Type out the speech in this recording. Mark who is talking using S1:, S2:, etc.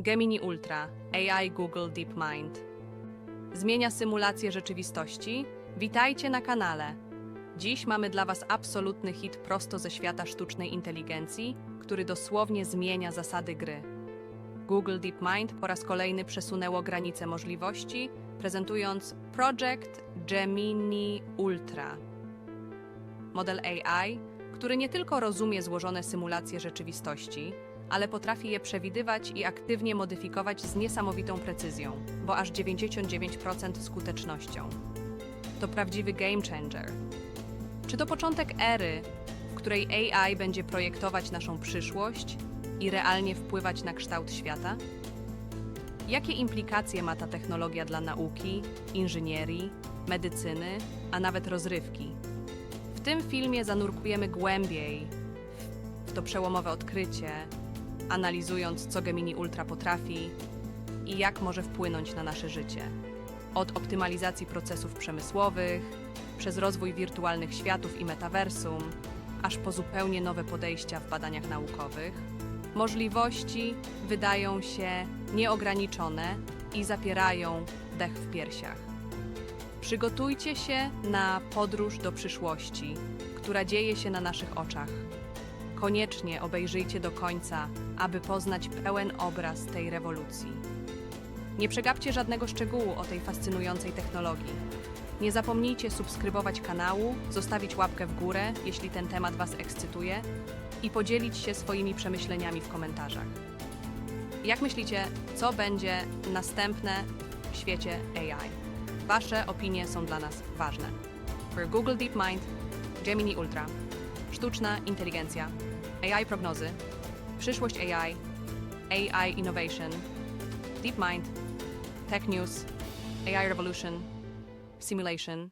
S1: Gemini Ultra AI Google DeepMind. Zmienia symulację rzeczywistości? Witajcie na kanale. Dziś mamy dla Was absolutny hit prosto ze świata sztucznej inteligencji, który dosłownie zmienia zasady gry. Google DeepMind po raz kolejny przesunęło granice możliwości, prezentując Project Gemini Ultra. Model AI, który nie tylko rozumie złożone symulacje rzeczywistości, ale potrafi je przewidywać i aktywnie modyfikować z niesamowitą precyzją, bo aż 99% skutecznością. To prawdziwy game changer. Czy to początek ery, w której AI będzie projektować naszą przyszłość i realnie wpływać na kształt świata? Jakie implikacje ma ta technologia dla nauki, inżynierii, medycyny, a nawet rozrywki? W tym filmie zanurkujemy głębiej w to przełomowe odkrycie, analizując, co Gemini Ultra potrafi i jak może wpłynąć na nasze życie. Od optymalizacji procesów przemysłowych, przez rozwój wirtualnych światów i metaversum, aż po zupełnie nowe podejścia w badaniach naukowych, możliwości wydają się nieograniczone i zapierają dech w piersiach. Przygotujcie się na podróż do przyszłości, która dzieje się na naszych oczach. Koniecznie obejrzyjcie do końca, aby poznać pełen obraz tej rewolucji. Nie przegapcie żadnego szczegółu o tej fascynującej technologii. Nie zapomnijcie subskrybować kanału, zostawić łapkę w górę, jeśli ten temat Was ekscytuje i podzielić się swoimi przemyśleniami w komentarzach. Jak myślicie, co będzie następne w świecie AI? Wasze opinie są dla nas ważne. For Google DeepMind, Gemini Ultra, sztuczna inteligencja, AI prognozy, przyszłość AI, AI innovation, DeepMind, Tech News, AI revolution, simulation,